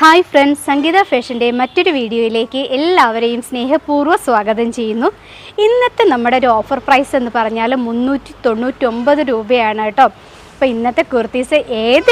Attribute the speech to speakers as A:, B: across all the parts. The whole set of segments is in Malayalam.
A: ഹായ് ഫ്രണ്ട്സ് സംഗീത ഫാഷന്റെ മറ്റൊരു വീഡിയോയിലേക്ക് എല്ലാവരെയും സ്നേഹപൂർവം സ്വാഗതം ചെയ്യുന്നു. ഇന്നത്തെ നമ്മുടെ ഒരു ഓഫർ പ്രൈസ് എന്ന് പറഞ്ഞാൽ മുന്നൂറ്റി തൊണ്ണൂറ്റൊമ്പത് രൂപയാണ് കേട്ടോ. അപ്പോൾ ഇന്നത്തെ കുർത്തീസ്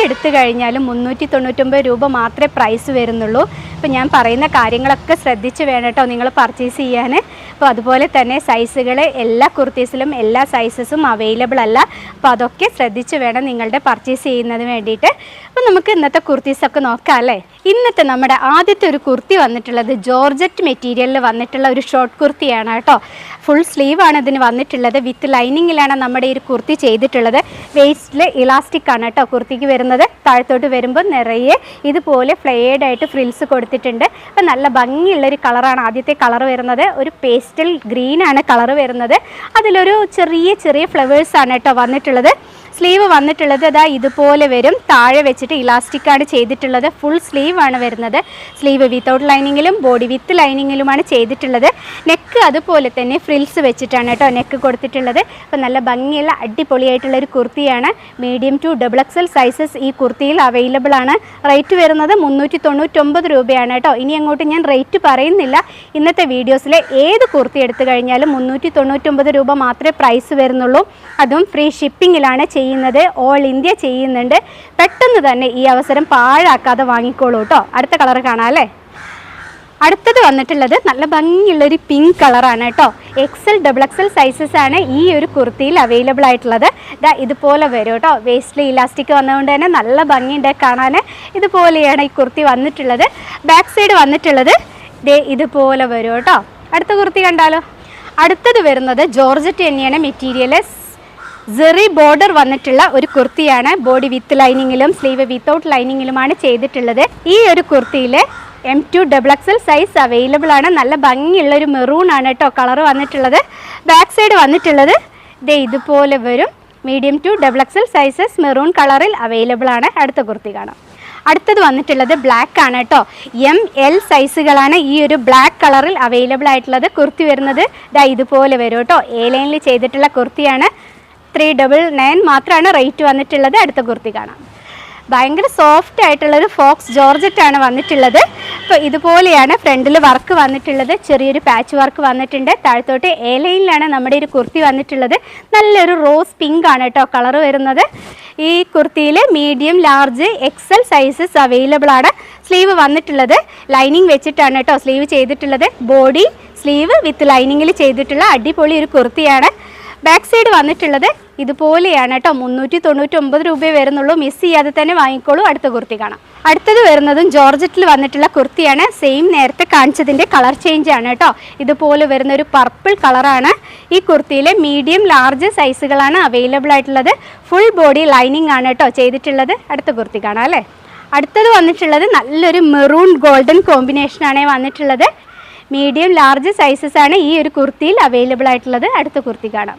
A: എടുത്തു കഴിഞ്ഞാലും മുന്നൂറ്റി തൊണ്ണൂറ്റൊമ്പത് രൂപ മാത്രമേ പ്രൈസ് വരുന്നുള്ളൂ. അപ്പോൾ ഞാൻ പറയുന്ന കാര്യങ്ങളൊക്കെ ശ്രദ്ധിച്ച് വേണം കേട്ടോ നിങ്ങൾ പർച്ചേസ് ചെയ്യാൻ അപ്പോൾ അതുപോലെ തന്നെ സൈസുകൾ എല്ലാ കുർത്തീസിലും എല്ലാ സൈസസും അവൈലബിൾ അല്ല. അപ്പോൾ അതൊക്കെ ശ്രദ്ധിച്ച് വേണം നിങ്ങളുടെ പർച്ചേസ് ചെയ്യുന്നതിന് വേണ്ടിയിട്ട്. അപ്പോൾ നമുക്ക് ഇന്നത്തെ കുർത്തീസൊക്കെ നോക്കാം അല്ലേ? ഇന്നത്തെ നമ്മുടെ ആദ്യത്തെ ഒരു കുർത്തി വന്നിട്ടുള്ളത് ജോർജറ്റ് മെറ്റീരിയലിൽ വന്നിട്ടുള്ള ഒരു ഷോർട്ട് കുർത്തിയാണ് കേട്ടോ. ഫുൾ സ്ലീവാണ് ഇതിന് വന്നിട്ടുള്ളത്. വിത്ത് ലൈനിങ്ങിലാണ് നമ്മുടെ ഈ കുർത്തി ചെയ്തിട്ടുള്ളത്. വേസ്റ്റിൽ ഇലാസ്റ്റിക് ആണ് കേട്ടോ കുർത്തിക്ക് വരുന്നത്. താഴത്തോട്ട് വരുമ്പോൾ നിറയെ ഇതുപോലെ ഫ്ലെയർഡ് ആയിട്ട് ഫ്രിൽസ് കൊടുത്തിട്ടുണ്ട്. അപ്പം നല്ല ഭംഗിയുള്ളൊരു കളറാണ് ആദ്യത്തെ കളർ വരുന്നത്. ഒരു പേസ്റ്റൽ ഗ്രീനാണ് കളർ വരുന്നത്. അതിലൊരു ചെറിയ ചെറിയ ഫ്ലവേഴ്സാണ് കേട്ടോ വന്നിട്ടുള്ളത്. സ്ലീവ് വന്നിട്ടുള്ളത് അതാ ഇതുപോലെ വരും. താഴെ വെച്ചിട്ട് ഇലാസ്റ്റിക് ആണ് ചെയ്തിട്ടുള്ളത്. ഫുൾ സ്ലീവ് ആണ് വരുന്നത്. സ്ലീവ് വിത്തൗട്ട് ലൈനിങ്ങിലും ബോഡി വിത്ത് ലൈനിങ്ങിലുമാണ് ചെയ്തിട്ടുള്ളത്. നെക്ക് അതുപോലെ തന്നെ ഫ്രിൽസ് വെച്ചിട്ടാണ് കേട്ടോ നെക്ക് കൊടുത്തിട്ടുള്ളത്. അപ്പോൾ നല്ല ഭംഗിയുള്ള അടിപൊളിയായിട്ടുള്ള ഒരു കുർത്തിയാണ്. Medium to double XL sizes ഈ കുർത്തിയിൽ അവൈലബിൾ ആണ്. റേറ്റ് വരുന്നത് മുന്നൂറ്റി തൊണ്ണൂറ്റൊമ്പത് രൂപയാണ് കേട്ടോ ഇനി അങ്ങോട്ട് ഞാൻ റേറ്റ് പറയുന്നില്ല. ഇന്നത്തെ വീഡിയോസിലെ ഏത് കുർത്തി എടുത്തു കഴിഞ്ഞാലും മുന്നൂറ്റി തൊണ്ണൂറ്റൊമ്പത് രൂപ മാത്രമേ പ്രൈസ് വരുന്നുള്ളൂ. അതും ഫ്രീ ഷിപ്പിങ്ങിലാണ് ചെയ്യുന്നത്. ഓൾ ഇന്ത്യ ചെയ്യുന്നുണ്ട്. പെട്ടെന്ന് തന്നെ ഈ അവസരം പാഴാക്കാതെ വാങ്ങിക്കോളൂ കേട്ടോ അടുത്ത കളർ കാണാം അല്ലേ? അടുത്തത് വന്നിട്ടുള്ളത് നല്ല ഭംഗിയുള്ളൊരു പിങ്ക് കളറാണ് കേട്ടോ എക്സൽ ഡബിൾ എക്സൽ സൈസസ് ആണ് ഈ ഒരു കുർത്തിയിൽ അവൈലബിൾ ആയിട്ടുള്ളത്. ദാ ഇതുപോലെ വരും കേട്ടോ വേസ്റ്റിൽ ഇലാസ്റ്റിക് വന്നതുകൊണ്ട് തന്നെ നല്ല ഭംഗിയുണ്ട് കാണാൻ. ഇതുപോലെയാണ് ഈ കുർത്തി വന്നിട്ടുള്ളത്. ബാക്ക് സൈഡ് വന്നിട്ടുള്ളത് ദേ ഇതുപോലെ വരും കേട്ടോ അടുത്ത കുർത്തി കണ്ടാലോ? അടുത്തത് വരുന്നത് ജോർജറ്റ് തന്നെയാണ് മെറ്റീരിയൽ സെറി ബോർഡർ വന്നിട്ടുള്ള ഒരു കുർത്തിയാണ്. ബോഡി വിത്ത് ലൈനിങ്ങിലും സ്ലീവ് വിത്തൗട്ട് ലൈനിങ്ങിലുമാണ് ചെയ്തിട്ടുള്ളത്. ഈ ഒരു കുർത്തിയിൽ M to double XL size available ആണ്. നല്ല ഭംഗിയുള്ള ഒരു മെറൂൺ ആണ് കേട്ടോ കളർ വന്നിട്ടുള്ളത്. ബാക്ക് സൈഡ് വന്നിട്ടുള്ളത്. ദേ ഇതുപോലെ വരും. Medium to double XL sizes maroon കളറിൽ അവൈലബിൾ ആണ്. അടുത്ത കുർത്തി കാണാം. അടുത്തത് വന്നിട്ടുള്ളത് ബ്ലാക്ക് ആണ് കേട്ടോ എം എൽ സൈസുകളാണ് ഈ ഒരു ബ്ലാക്ക് കളറിൽ അവൈലബിൾ ആയിട്ടുള്ളത്. കുർത്തി വരുന്നത് ദാ ഇതുപോലെ വരും കേട്ടോ എ ലൈനിൽ ചെയ്തിട്ടുള്ള കുർത്തിയാണ്. ത്രീ ഡബിൾ നയൻ മാത്രമാണ് റേറ്റ് വന്നിട്ടുള്ളത്. അടുത്ത കുർത്തി കാണാം. ഭയങ്കര സോഫ്റ്റ് ആയിട്ടുള്ളൊരു ഫോക്സ് ജോർജറ്റ് ആണ് വന്നിട്ടുള്ളത്. അപ്പോൾ ഇതുപോലെയാണ് ഫ്രണ്ടിൽ വർക്ക് വന്നിട്ടുള്ളത്. ചെറിയൊരു പാച്ച് വർക്ക് വന്നിട്ടുണ്ട്. താഴത്തോട്ട് എ ലൈനിലാണ് നമ്മുടെ ഒരു കുർത്തി വന്നിട്ടുള്ളത്. നല്ലൊരു റോസ് പിങ്ക് ആണ് കേട്ടോ കളർ വരുന്നത്. ഈ കുർത്തിയിൽ medium large XL sizes available ആണ്. സ്ലീവ് വന്നിട്ടുള്ളത്. ലൈനിങ് വെച്ചിട്ടാണ് കേട്ടോ സ്ലീവ് ചെയ്തിട്ടുള്ളത്. ബോഡി സ്ലീവ് വിത്ത് ലൈനിങ്ങിൽ ചെയ്തിട്ടുള്ള അടിപൊളി ഒരു കുർത്തിയാണ്. ബാക്ക് സൈഡ് വന്നിട്ടുള്ളത് ഇതുപോലെയാണ് കേട്ടോ. മുന്നൂറ്റി തൊണ്ണൂറ്റി ഒമ്പത് രൂപയെ വരുന്നുള്ളൂ. മിസ് ചെയ്യാതെ തന്നെ വാങ്ങിക്കോളൂ. അടുത്ത കുർത്തി കാണാം. അടുത്തത് വരുന്നതും ജോർജറ്റിൽ വന്നിട്ടുള്ള കുർത്തിയാണ്. സെയിം നേരത്തെ കാണിച്ചതിന്റെ കളർ ചേഞ്ച് ആണ് കേട്ടോ. ഇതുപോലെ വരുന്ന ഒരു പർപ്പിൾ കളറാണ് ഈ കുർത്തിയിലെ മീഡിയം ലാർജ് സൈസുകളാണ് അവൈലബിൾ ആയിട്ടുള്ളത്. ഫുൾ ബോഡി ലൈനിങ് ആണ് കേട്ടോ ചെയ്തിട്ടുള്ളത്. അടുത്ത കുർത്തി കാണാം അല്ലേ? അടുത്തത് വന്നിട്ടുള്ളത് നല്ലൊരു മെറൂൺ ഗോൾഡൻ കോമ്പിനേഷനാണ് വന്നിട്ടുള്ളത്. മീഡിയം ലാർജ് സൈസസ് ആണ് ഈ ഒരു കുർത്തിയിൽ അവൈലബിൾ ആയിട്ടുള്ളത്. അടുത്ത കുർത്തി കാണാം.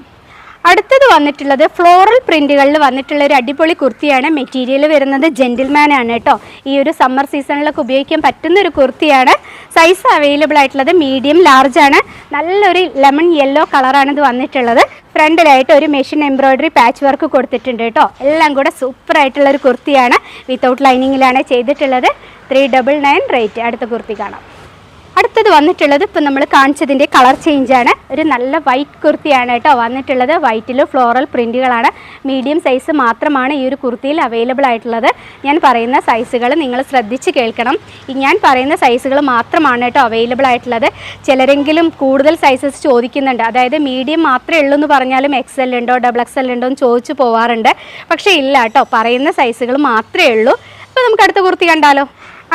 A: അടുത്തത് വന്നിട്ടുള്ളത് ഫ്ലോറൽ പ്രിന്റുകളിൽ വന്നിട്ടുള്ള ഒരു അടിപൊളി കുർത്തിയാണ് മെറ്റീരിയൽ വരുന്നത് ജെന്റിൽമാൻ ആണ് കേട്ടോ. ഈ ഒരു സമ്മർ സീസണിലൊക്കെ ഉപയോഗിക്കാൻ പറ്റുന്ന ഒരു കുർത്തിയാണ്. സൈസ് അവൈലബിൾ ആയിട്ടുള്ളത് മീഡിയം ലാർജ് ആണ്. നല്ലൊരു ലെമൺ യെല്ലോ കളറാണ് ഇത് വന്നിട്ടുള്ളത്. ഫ്രണ്ടിലായിട്ട് ഒരു മെഷീൻ എംബ്രോയിഡറി പാച്ച് വർക്ക് കൊടുത്തിട്ടുണ്ട് കേട്ടോ. എല്ലാം കൂടെ സൂപ്പർ ആയിട്ടുള്ള ഒരു കുർത്തിയാണ്. വിത്തൗട്ട് ലൈനിങ്ങിലാണ് ചെയ്തിട്ടുള്ളത്. ത്രീ ഡബിൾ നയൻ റേറ്റ് അടുത്ത കുർത്തി കാണാം. അടുത്തത് വന്നിട്ടുള്ളത് ഇപ്പം നമ്മൾ കാണിച്ചതിന്റെ കളർ ചേഞ്ച് ആണ് ഒരു നല്ല വൈറ്റ് കുർത്തിയാണ് കേട്ടോ വന്നിട്ടുള്ളത്. വൈറ്റിൽ ഫ്ലോറൽ പ്രിന്റുകളാണ് മീഡിയം സൈസ് മാത്രമാണ് ഈ ഒരു കുർത്തിയിൽ അവൈലബിൾ ആയിട്ടുള്ളത്. ഞാൻ പറയുന്ന സൈസുകൾ നിങ്ങൾ ശ്രദ്ധിച്ച് കേൾക്കണം. ഈ ഞാൻ പറയുന്ന സൈസുകൾ മാത്രമാണ് കേട്ടോ അവൈലബിൾ ആയിട്ടുള്ളത്. ചിലരെങ്കിലും കൂടുതൽ സൈസസ് ചോദിക്കുന്നുണ്ട്. അതായത് മീഡിയം മാത്രമേ ഉള്ളൂ എന്ന് പറഞ്ഞാലും എക്സ് എൽ ഉണ്ടോ ഡബിൾ എക്സ് എൽ ഉണ്ടോ എന്ന് ചോദിച്ചു പോവാറുണ്ട്. പക്ഷേ ഇല്ല കേട്ടോ. പറയുന്ന സൈസുകൾ മാത്രമേ ഉള്ളൂ. അപ്പോൾ നമുക്ക് അടുത്ത കുർത്തി കണ്ടാലോ?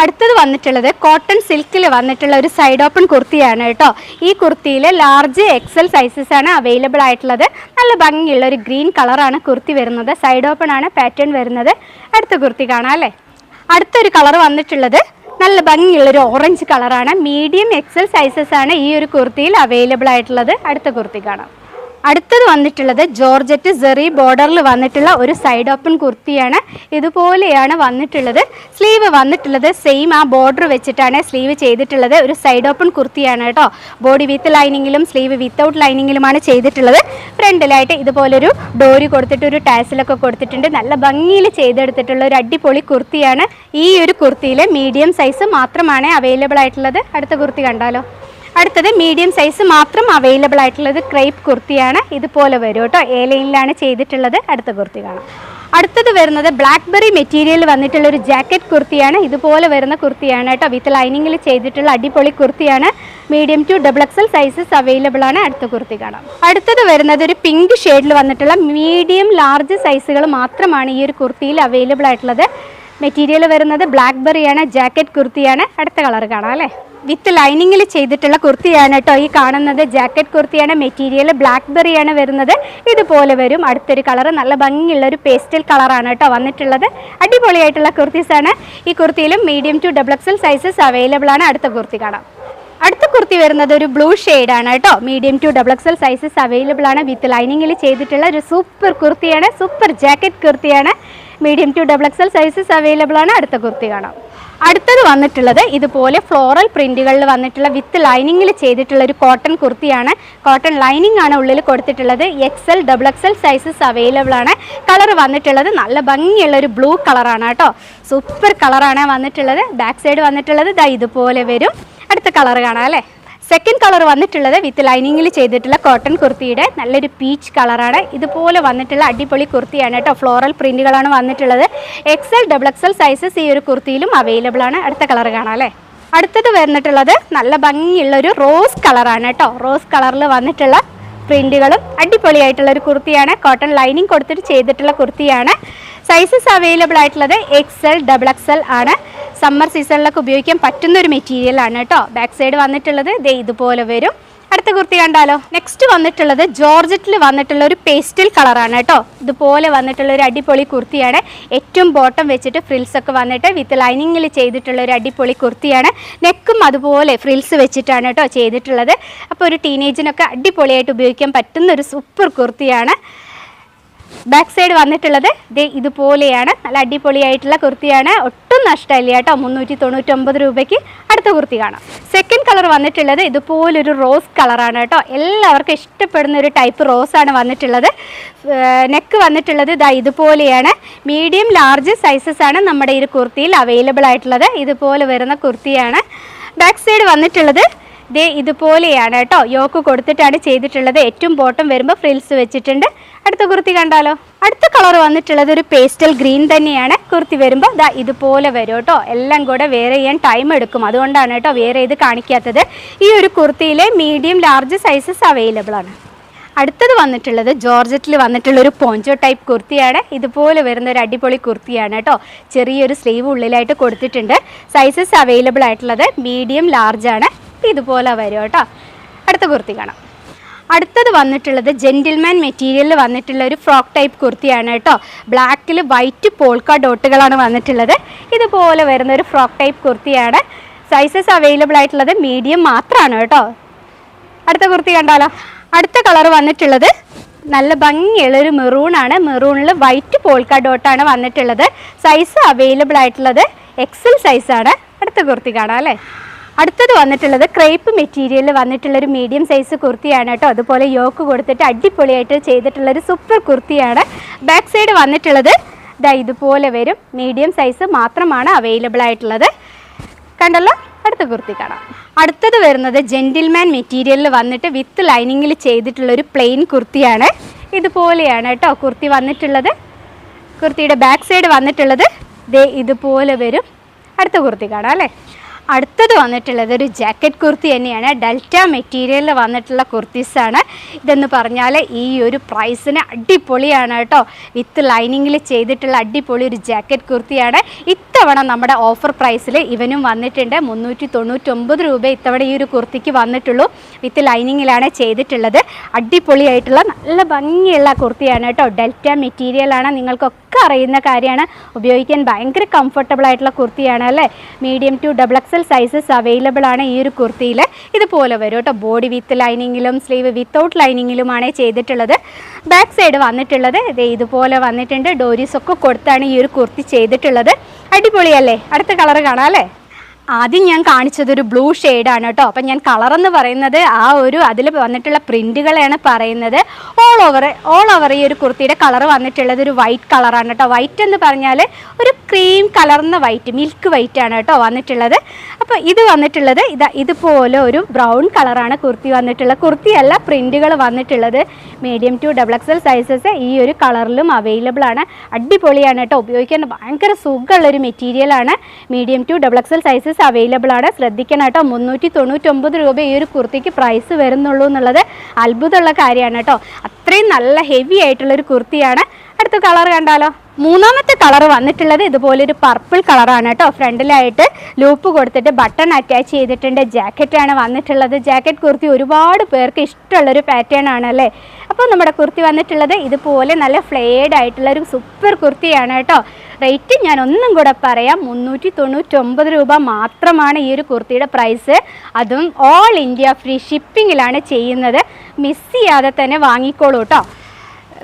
A: അടുത്തത് വന്നിട്ടുള്ളത് കോട്ടൺ സിൽക്കിൽ വന്നിട്ടുള്ള ഒരു സൈഡ് ഓപ്പൺ കുർത്തിയാണ് കേട്ടോ. ഈ കുർത്തിയിൽ ലാർജ് എക്സൽ സൈസസ് ആണ് അവൈലബിൾ ആയിട്ടുള്ളത്. നല്ല ഭംഗിയുള്ള ഒരു ഗ്രീൻ കളറാണ് കുർത്തി വരുന്നത്. സൈഡ് ഓപ്പൺ ആണ് പാറ്റേൺ വരുന്നത്. അടുത്ത കുർത്തി കാണാം അല്ലേ? അടുത്തൊരു കളർ വന്നിട്ടുള്ളത് നല്ല ഭംഗിയുള്ള ഒരു ഓറഞ്ച് കളറാണ് മീഡിയം എക്സൽ സൈസസ് ആണ് ഈ ഒരു കുർത്തിയിൽ അവൈലബിൾ ആയിട്ടുള്ളത്. അടുത്ത കുർത്തി കാണാം. അടുത്തത് വന്നിട്ടുള്ളത് ജോർജറ്റ് സെറി ബോർഡറിൽ വന്നിട്ടുള്ള ഒരു സൈഡ് ഓപ്പൺ കുർത്തിയാണ്. ഇതുപോലെയാണ് വന്നിട്ടുള്ളത്. സ്ലീവ് വന്നിട്ടുള്ളത് സെയിം ആ ബോർഡർ വെച്ചിട്ടാണ് സ്ലീവ് ചെയ്തിട്ടുള്ളത്. ഒരു സൈഡ് ഓപ്പൺ കുർത്തിയാണ് കേട്ടോ. ബോഡി വിത്ത് ലൈനിങ്ങിലും സ്ലീവ് വിത്തൗട്ട് ലൈനിങ്ങിലുമാണ് ചെയ്തിട്ടുള്ളത്. ഫ്രണ്ടിലായിട്ട് ഇതുപോലൊരു ഡോരി കൊടുത്തിട്ട് ഒരു ടാസിലൊക്കെ കൊടുത്തിട്ടുണ്ട്. നല്ല ഭംഗിയിൽ ചെയ്തെടുത്തിട്ടുള്ള ഒരു അടിപൊളി കുർത്തിയാണ് ഈ ഒരു കുർത്തിയിൽ മീഡിയം സൈസ് മാത്രമാണ് അവൈലബിൾ ആയിട്ടുള്ളത്. അടുത്ത കുർത്തി കണ്ടാലോ? അടുത്തത് മീഡിയം സൈസ് മാത്രം അവൈലബിൾ ആയിട്ടുള്ളത് ക്രൈപ്പ് കുർത്തിയാണ്. ഇതുപോലെ വരും കേട്ടോ. എ ലൈനിലാണ് ചെയ്തിട്ടുള്ളത്. അടുത്ത കുർത്തി കാണാം. അടുത്തത് വരുന്നത് ബ്ലാക്ക്ബെറി മെറ്റീരിയൽ വന്നിട്ടുള്ള ഒരു ജാക്കറ്റ് കുർത്തിയാണ്. ഇതുപോലെ വരുന്ന കുർത്തിയാണ് കേട്ടോ. വിത്ത് ലൈനിങ്ങിൽ ചെയ്തിട്ടുള്ള അടിപൊളി കുർത്തിയാണ്. Medium to double XL sizes available ആണ്. അടുത്ത കുർത്തി കാണാം. അടുത്തത് വരുന്നത് ഒരു പിങ്ക് ഷെയ്ഡിൽ വന്നിട്ടുള്ള മീഡിയം ലാർജ് സൈസുകൾ മാത്രമാണ് ഈ ഒരു കുർത്തിയിൽ അവൈലബിൾ ആയിട്ടുള്ളത്. മെറ്റീരിയൽ വരുന്നത് ബ്ലാക്ക് ബെറിയാണ് ജാക്കറ്റ് കുർത്തിയാണ് അടുത്ത കളർ കാണാം അല്ലേ? വിത്ത് ലൈനിങ്ങിൽ ചെയ്തിട്ടുള്ള കുർത്തിയാണ് കേട്ടോ ഈ കാണുന്നത്. ജാക്കറ്റ് കുർത്തിയാണ് മെറ്റീരിയൽ ബ്ലാക്ക് ബെറിയാണ് വരുന്നത്. ഇതുപോലെ വരും. അടുത്തൊരു കളർ നല്ല ഭംഗിയുള്ള ഒരു പേസ്റ്റൽ കളറാണ് കേട്ടോ വന്നിട്ടുള്ളത്. അടിപൊളിയായിട്ടുള്ള കുർത്തീസാണ് ഈ കുർത്തിയിലും medium to double XL sizes available ആണ്. അടുത്ത കുർത്തി കാണാം. അടുത്ത കുർത്തി വരുന്നത് ഒരു ബ്ലൂ ആണ് കേട്ടോ medium to double XL sizes available ആണ്. വിത്ത് ലൈനിങ്ങിൽ ചെയ്തിട്ടുള്ള ഒരു സൂപ്പർ കുർത്തിയാണ് സൂപ്പർ ജാക്കറ്റ് കുർത്തിയാണ് medium to double XL sizes available ആണ്. അടുത്ത കുർത്തി കാണാം. അടുത്തത് വന്നിട്ടുള്ളത് ഇതുപോലെ ഫ്ലോറൽ പ്രിന്റുകളിൽ വന്നിട്ടുള്ള വിത്ത് ലൈനിങ്ങിൽ ചെയ്തിട്ടുള്ള ഒരു കോട്ടൺ കുർത്തിയാണ്. കോട്ടൺ ലൈനിങ് ആണ് ഉള്ളിൽ കൊടുത്തിട്ടുള്ളത്. XL double XL sizes available ആണ്. കളർ വന്നിട്ടുള്ളത് നല്ല ഭംഗിയുള്ള ഒരു ബ്ലൂ കളറാണ് കേട്ടോ. സൂപ്പർ കളറാണ് വന്നിട്ടുള്ളത്. ബാക്ക് സൈഡ് വന്നിട്ടുള്ളത് ഇതാ ഇതുപോലെ വരും. അടുത്ത കളർ കാണാം അല്ലേ? സെക്കൻഡ് കളർ വന്നിട്ടുള്ളത് വിത്ത് ലൈനിങ്ങിൽ ചെയ്തിട്ടുള്ള കോട്ടൺ കുർത്തിയുടെ നല്ലൊരു പീച്ച് കളറാണ് ഇതുപോലെ വന്നിട്ടുള്ള അടിപൊളി കുർത്തിയാണ് കേട്ടോ. ഫ്ലോറൽ പ്രിന്റുകളാണ് വന്നിട്ടുള്ളത്. എക്സൽ ഡബിൾ എക്സൽ സൈസസ് ഈ ഒരു കുർത്തിയിലും അവൈലബിൾ ആണ്. അടുത്ത കളർ കാണാം അല്ലേ? അടുത്തത് വന്നിട്ടുള്ളത് നല്ല ഭംഗിയുള്ള ഒരു റോസ് കളറാണ് കേട്ടോ. റോസ് കളറിൽ വന്നിട്ടുള്ള പ്രിന്റുകളും അടിപൊളിയായിട്ടുള്ള ഒരു കുർത്തിയാണ്. കോട്ടൺ ലൈനിങ് കൊടുത്തിട്ട് ചെയ്തിട്ടുള്ള കുർത്തിയാണ്. സൈസസ് അവൈലബിൾ ആയിട്ടുള്ളത് എക്സൽ ഡബിൾ എക്സൽ ആണ്. സമ്മർ സീസണിലൊക്കെ ഉപയോഗിക്കാൻ പറ്റുന്ന ഒരു മെറ്റീരിയലാണ് കേട്ടോ. ബാക്ക് സൈഡ് വന്നിട്ടുള്ളത് ദേ ഇതുപോലെ വരും. അടുത്ത കുർത്തി കണ്ടാലോ? നെക്സ്റ്റ് വന്നിട്ടുള്ളത് ജോർജറ്റിൽ വന്നിട്ടുള്ള ഒരു പേസ്റ്റൽ കളറാണ് കേട്ടോ. ഇതുപോലെ വന്നിട്ടുള്ള ഒരു അടിപൊളി കുർത്തിയാണ്. ഏറ്റവും ബോട്ടം വെച്ചിട്ട് ഫ്രിൽസ് ഒക്കെ വന്നിട്ട് വിത്ത് ലൈനിങ്ങിൽ ചെയ്തിട്ടുള്ള ഒരു അടിപൊളി കുർത്തിയാണ്. നെക്കും അതുപോലെ ഫ്രിൽസ് വെച്ചിട്ടാണ് കേട്ടോ ചെയ്തിട്ടുള്ളത്. അപ്പോൾ ഒരു ടീനേജിനൊക്കെ അടിപൊളിയായിട്ട് ഉപയോഗിക്കാൻ പറ്റുന്ന ഒരു സൂപ്പർ കുർത്തിയാണ്. ബാക്ക് സൈഡ് വന്നിട്ടുള്ളത്. ദേ ഇതുപോലെയാണ്. നല്ല അടിപൊളിയായിട്ടുള്ള കുർത്തിയാണ്. ഒട്ടും നഷ്ടമില്ല കേട്ടോ. മുന്നൂറ്റി തൊണ്ണൂറ്റൊമ്പത് രൂപയ്ക്ക് അടുത്ത കുർത്തി കാണാം. സെക്കൻഡ് കളർ വന്നിട്ടുള്ളത് ഇതുപോലൊരു റോസ് കളറാണ് കേട്ടോ. എല്ലാവർക്കും ഇഷ്ടപ്പെടുന്ന ഒരു ടൈപ്പ് റോസാണ് വന്നിട്ടുള്ളത്. നെക്ക് വന്നിട്ടുള്ളത് ഇതാ ഇതുപോലെയാണ്. മീഡിയം ലാർജ് സൈസസ് ആണ് നമ്മുടെ ഈ കുർത്തിയിൽ അവൈലബിൾ ആയിട്ടുള്ളത്. ഇതുപോലെ വരുന്ന കുർത്തിയാണ്. ബാക്ക് സൈഡ് വന്നിട്ടുള്ളത് ദേ ഇതുപോലെയാണ് കേട്ടോ. യോക്ക് കൊടുത്തിട്ടാണ് ചെയ്തിട്ടുള്ളത്. ഏറ്റവും ബോട്ടം വരുമ്പോൾ ഫ്രിൽസ് വെച്ചിട്ടുണ്ട്. അടുത്ത കുർത്തി കണ്ടാലോ? അടുത്ത കളർ വന്നിട്ടുള്ളത് ഒരു പേസ്റ്റൽ ഗ്രീൻ തന്നെയാണ്. കുർത്തി വരുമ്പോൾ ദാ ഇതുപോലെ വരും കേട്ടോ. എല്ലാം കൂടെ വേറെ ചെയ്യാൻ ടൈം എടുക്കും. അതുകൊണ്ടാണ് കേട്ടോ വേറെ ഇത് കാണിക്കാത്തത്. ഈ ഒരു കുർത്തിയിലെ മീഡിയം ലാർജ് സൈസസ് അവൈലബിൾ ആണ്. അടുത്തത് വന്നിട്ടുള്ളത് ജോർജറ്റിൽ വന്നിട്ടുള്ള ഒരു പോഞ്ചോ ടൈപ്പ് കുർത്തിയാണ്. ഇതുപോലെ വരുന്ന ഒരു അടിപൊളി കുർത്തിയാണ് കേട്ടോ. ചെറിയൊരു സ്ലീവ് ഉള്ളിലായിട്ട് കൊടുത്തിട്ടുണ്ട്. സൈസസ് അവൈലബിൾ ആയിട്ടുള്ളത് മീഡിയം ലാർജ് ആണ്. ഇതുപോലെ വരും കേട്ടോ. അടുത്ത കുർത്തി കാണാം. അടുത്തത് വന്നിട്ടുള്ളത് ജെന്റിൽമാൻ മെറ്റീരിയലിൽ വന്നിട്ടുള്ള ഒരു ഫ്രോക്ക് ടൈപ്പ് കുർത്തിയാണ് കേട്ടോ. ബ്ലാക്കിൽ വൈറ്റ് പോൾക്ക ഡോട്ടുകളാണ് വന്നിട്ടുള്ളത്. ഇതുപോലെ വരുന്ന ഒരു ഫ്രോക്ക് ടൈപ്പ് കുർത്തിയാണ്. സൈസസ് അവൈലബിൾ ആയിട്ടുള്ളത് മീഡിയം മാത്രമാണ് കേട്ടോ. അടുത്ത കുർത്തി കണ്ടാലോ? അടുത്ത കളർ വന്നിട്ടുള്ളത് നല്ല ഭംഗിയുള്ള ഒരു മെറൂൺ ആണ്. മെറൂണിൽ വൈറ്റ് പോൾക്ക ഡോട്ടാണ് വന്നിട്ടുള്ളത്. സൈസ് അവൈലബിൾ ആയിട്ടുള്ളത് എക്സൽ സൈസാണ് അടുത്ത കുർത്തി കാണാം അല്ലേ? അടുത്തത് വന്നിട്ടുള്ളത് ക്രേപ്പ് മെറ്റീരിയലിൽ വന്നിട്ടുള്ള ഒരു മീഡിയം സൈസ് കുർത്തിയാണ് കേട്ടോ. അതുപോലെ യോക്ക് കൊടുത്തിട്ട് അടിപൊളിയായിട്ട് ചെയ്തിട്ടുള്ള ഒരു സൂപ്പർ കുർത്തിയാണ്. ബാക്ക് സൈഡ് വന്നിട്ടുള്ളത് ഇതാ ഇതുപോലെ വരും. മീഡിയം സൈസ് മാത്രമാണ് അവൈലബിൾ ആയിട്ടുള്ളത്. കണ്ടല്ലോ? അടുത്ത കുർത്തി കാണാം. അടുത്തത് വരുന്നത് ജെന്റിൽമാൻ മെറ്റീരിയലിൽ വന്നിട്ട് വിത്ത് ലൈനിങ്ങിൽ ചെയ്തിട്ടുള്ള ഒരു പ്ലെയിൻ കുർത്തിയാണ്. ഇതുപോലെയാണ് കേട്ടോ കുർത്തി വന്നിട്ടുള്ളത്. കുർത്തിയുടെ ബാക്ക് സൈഡ് വന്നിട്ടുള്ളത്. ദേ ഇതുപോലെ വരും. അടുത്ത കുർത്തി കാണാം അല്ലേ? അടുത്തത് വന്നിട്ടുള്ളത് ഒരു ജാക്കറ്റ് കുർത്തി തന്നെയാണ്. ഡെൽറ്റ മെറ്റീരിയലിൽ വന്നിട്ടുള്ള കുർത്തീസാണ്. ഇതെന്ന് പറഞ്ഞാൽ ഈ ഒരു പ്രൈസിന് അടിപൊളിയാണ് കേട്ടോ. വിത്ത് ലൈനിങ്ങിൽ ചെയ്തിട്ടുള്ള അടിപൊളി ഒരു ജാക്കറ്റ് കുർത്തിയാണ്. ഇത്തവണ നമ്മുടെ ഓഫർ പ്രൈസിൽ ഇവനും വന്നിട്ടുണ്ട്. മുന്നൂറ്റി തൊണ്ണൂറ്റൊമ്പത് രൂപ ഇത്തവണ ഈ ഒരു കുർത്തിക്ക് വന്നിട്ടുള്ളൂ. വിത്ത് ലൈനിങ്ങിലാണ് ചെയ്തിട്ടുള്ളത്. അടിപൊളിയായിട്ടുള്ള നല്ല ഭംഗിയുള്ള കുർത്തിയാണ് കേട്ടോ. ഡെൽറ്റ മെറ്റീരിയലാണ് നിങ്ങൾക്കൊക്കെ അറിയുന്ന കാര്യമാണ്. ഉപയോഗിക്കാൻ ഭയങ്കര കംഫർട്ടബിൾ ആയിട്ടുള്ള കുർത്തിയാണ് അല്ലേ? Medium to double X sizes available ആണ് ഈ ഒരു കുർത്തിയിൽ ഇതുപോലെ വരും കേട്ടോ. ബോഡി വിത്ത് ലൈനിങ്ങിലും സ്ലീവ് വിത്തൗട്ട് ലൈനിങ്ങിലുമാണ് ചെയ്തിട്ടുള്ളത്. ബാക്ക് സൈഡ് വന്നിട്ടുള്ളത്. ഇതുപോലെ വന്നിട്ടുണ്ട്. ഡോരീസ് ഒക്കെ കൊടുത്താണ് ഈ ഒരു കുർത്തി ചെയ്തിട്ടുള്ളത്. അടിപൊളിയല്ലേ? അടുത്ത കളർ കാണാം അല്ലേ? ആദ്യം ഞാൻ കാണിച്ചത് ഒരു ബ്ലൂ ആണ് കേട്ടോ. അപ്പം ഞാൻ കളർ എന്ന് പറയുന്നത് ആ ഒരു അതിൽ വന്നിട്ടുള്ള പ്രിന്റുകളെയാണ് പറയുന്നത്. ഓൾ ഓവർ ഓൾ ഓവർ ഈ ഒരു കുർത്തിയുടെ കളർ വന്നിട്ടുള്ളത് ഒരു വൈറ്റ് കളറാണ് കേട്ടോ. വൈറ്റ് എന്ന് പറഞ്ഞാൽ ഒരു ക്രീം കലർന്ന വൈറ്റ് മിൽക്ക് വൈറ്റ് ആണ് കേട്ടോ വന്നിട്ടുള്ളത്. അപ്പോൾ ഇത് വന്നിട്ടുള്ളത് ഇതാ ഇതുപോലെ ഒരു ബ്രൗൺ കളറാണ് കുർത്തി വന്നിട്ടുള്ളത്. കുർത്തിയല്ല പ്രിന്റുകൾ വന്നിട്ടുള്ളത്. Medium to double XL sizes ഈ ഒരു കളറിലും അവൈലബിൾ ആണ്. അടിപൊളിയാണ് കേട്ടോ. ഉപയോഗിക്കാൻ ഭയങ്കര സുഖമുള്ളൊരു മെറ്റീരിയലാണ് medium to double XL sizes available ആണ്. ശ്രദ്ധിക്കണം കേട്ടോ. മുന്നൂറ്റി തൊണ്ണൂറ്റൊമ്പത് രൂപ ഈ ഒരു കുർത്തിക്ക് പ്രൈസ് വരുന്നുള്ളൂ എന്നുള്ളത് അത്ഭുതമുള്ള കാര്യമാണ് കേട്ടോ. അത്രയും നല്ല ഹെവി ആയിട്ടുള്ളൊരു കുർത്തിയാണ്. അടുത്ത കളർ കണ്ടാലോ? മൂന്നാമത്തെ കളർ വന്നിട്ടുള്ളത് ഇതുപോലൊരു പർപ്പിൾ കളറാണ് കേട്ടോ. ഫ്രണ്ടിലായിട്ട് ലൂപ്പ് കൊടുത്തിട്ട് ബട്ടൺ അറ്റാച്ച് ചെയ്തിട്ടുണ്ട്. ജാക്കറ്റാണ് വന്നിട്ടുള്ളത്. ജാക്കറ്റ് കുർത്തി ഒരുപാട് പേർക്ക് ഇഷ്ടമുള്ളൊരു പാറ്റേൺ ആണല്ലേ അപ്പോൾ നമ്മുടെ കുർത്തി വന്നിട്ടുള്ളത് ഇതുപോലെ നല്ല ഫ്ലെയർഡ് ആയിട്ടുള്ള ഒരു സൂപ്പർ കുർത്തിയാണ് കേട്ടോ. റേറ്റ് ഞാൻ ഒന്നും കൂടെ പറയാം മുന്നൂറ്റി തൊണ്ണൂറ്റൊമ്പത് രൂപ മാത്രമാണ് ഈ ഒരു കുർത്തിയുടെ പ്രൈസ് അതും ഓൾ ഇന്ത്യ ഫ്രീ ഷിപ്പിങ്ങിലാണ് ചെയ്യുന്നത്. മിസ് ചെയ്യാതെ തന്നെ വാങ്ങിക്കോളൂ കേട്ടോ.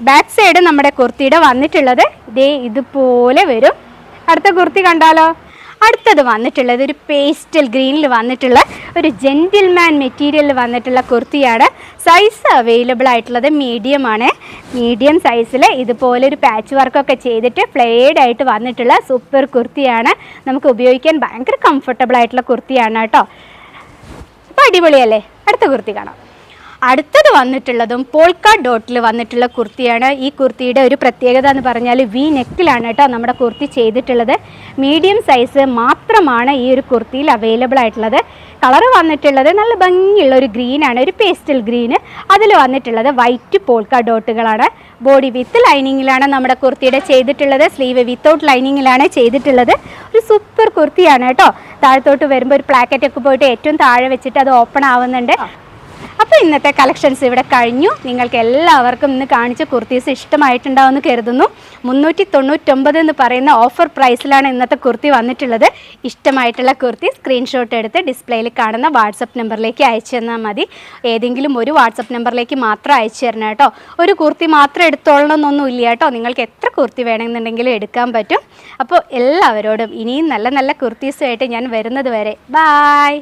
A: ബാക്ക് സൈഡ് നമ്മുടെ കുർത്തിയുടെ വന്നിട്ടുള്ളത് ഇതേ ഇതുപോലെ വരും. അടുത്ത കുർത്തി കണ്ടാലോ? അടുത്തത് വന്നിട്ടുള്ളത് ഒരു പേസ്റ്റൽ ഗ്രീനിൽ വന്നിട്ടുള്ള ഒരു ജെന്റിൽമാൻ മെറ്റീരിയലിൽ വന്നിട്ടുള്ള കുർത്തിയാണ്. സൈസ് അവൈലബിൾ ആയിട്ടുള്ളത് മീഡിയം ആണ്. മീഡിയം സൈസിൽ ഇതുപോലെ ഒരു പാച്ച് വർക്കൊക്കെ ചെയ്തിട്ട് ഫ്ലെയർഡ് ആയിട്ട് വന്നിട്ടുള്ള സൂപ്പർ കുർത്തിയാണ്. നമുക്ക് ഉപയോഗിക്കാൻ ഭയങ്കര കംഫർട്ടബിൾ ആയിട്ടുള്ള കുർത്തിയാണ് കേട്ടോ. അപ്പോൾ അടിപൊളിയല്ലേ? അടുത്ത കുർത്തി കാണാം. അടുത്തത് വന്നിട്ടുള്ളതും പോൾക്ക ഡോട്ടിൽ വന്നിട്ടുള്ള കുർത്തിയാണ്. ഈ കുർത്തിയുടെ ഒരു പ്രത്യേകത എന്ന് പറഞ്ഞാൽ വി നെക്കിലാണ് കേട്ടോ നമ്മുടെ കുർത്തി ചെയ്തിട്ടുള്ളത്. മീഡിയം സൈസ് മാത്രമാണ് ഈ ഒരു കുർത്തിയിൽ അവൈലബിൾ ആയിട്ടുള്ളത്. കളർ വന്നിട്ടുള്ളത് നല്ല ഭംഗിയുള്ള ഒരു ഗ്രീനാണ് ഒരു പേസ്റ്റൽ ഗ്രീന് അതിൽ വന്നിട്ടുള്ളത് വൈറ്റ് പോൾക്ക ഡോട്ടുകളാണ് ബോഡി വിത്ത് ലൈനിങ്ങിലാണ് നമ്മുടെ കുർത്തിയുടെ ചെയ്തിട്ടുള്ളത്. സ്ലീവ് വിത്തൗട്ട് ലൈനിങ്ങിലാണ് ചെയ്തിട്ടുള്ളത്. ഒരു സൂപ്പർ കുർത്തിയാണ് കേട്ടോ. താഴത്തോട്ട് വരുമ്പോൾ ഒരു പ്ലാക്കറ്റ് ഒക്കെ പോയിട്ട് ഏറ്റവും താഴെ വെച്ചിട്ട് അത് ഓപ്പൺ ആവുന്നുണ്ട്. അപ്പോൾ ഇന്നത്തെ കളക്ഷൻസ് ഇവിടെ കഴിഞ്ഞു. നിങ്ങൾക്ക് എല്ലാവർക്കും ഇന്ന് കാണിച്ച കുർത്തീസ് ഇഷ്ടമായിട്ടുണ്ടാവുമെന്ന് കരുതുന്നു. മുന്നൂറ്റി തൊണ്ണൂറ്റൊമ്പത് എന്ന് പറയുന്ന ഓഫർ പ്രൈസിലാണ് ഇന്നത്തെ കുർത്തി വന്നിട്ടുള്ളത്. ഇഷ്ടമായിട്ടുള്ള കുർത്തി സ്ക്രീൻഷോട്ട് എടുത്ത് ഡിസ്പ്ലേയിൽ കാണുന്ന വാട്സപ്പ് നമ്പറിലേക്ക് അയച്ചു തന്നാൽ മതി. ഏതെങ്കിലും ഒരു വാട്സപ്പ് നമ്പറിലേക്ക് മാത്രം അയച്ചു തരണം കേട്ടോ. ഒരു കുർത്തി മാത്രം എടുത്തോളണമെന്നൊന്നും ഇല്ല കേട്ടോ. നിങ്ങൾക്ക് എത്ര കുർത്തി വേണമെന്നുണ്ടെങ്കിലും എടുക്കാൻ പറ്റും. അപ്പോൾ എല്ലാവരോടും ഇനിയും നല്ല നല്ല കുർത്തീസുമായിട്ട് ഞാൻ വരുന്നത് വരെ. ബായ്